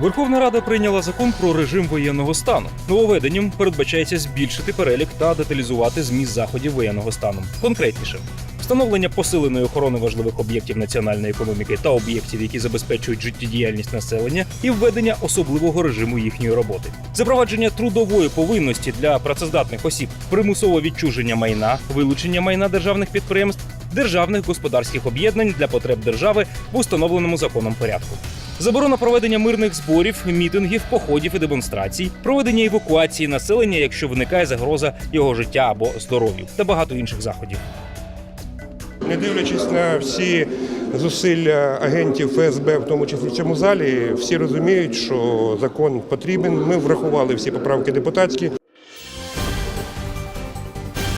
Верховна Рада прийняла закон про режим воєнного стану. Нововведенням передбачається збільшити перелік та деталізувати зміст заходів воєнного стану. Конкретніше. Встановлення посиленої охорони важливих об'єктів національної економіки та об'єктів, які забезпечують життєдіяльність населення, і введення особливого режиму їхньої роботи, запровадження трудової повинності для працездатних осіб, примусове відчуження майна, вилучення майна державних підприємств, державних господарських об'єднань для потреб держави в установленому законом порядку. Заборона проведення мирних зборів, мітингів, походів і демонстрацій, проведення евакуації населення, якщо виникає загроза його життя або здоров'ю, та багато інших заходів. Не дивлячись на всі зусилля агентів ФСБ, в тому числі в цьому залі, всі розуміють, що закон потрібен. Ми врахували всі поправки депутатські.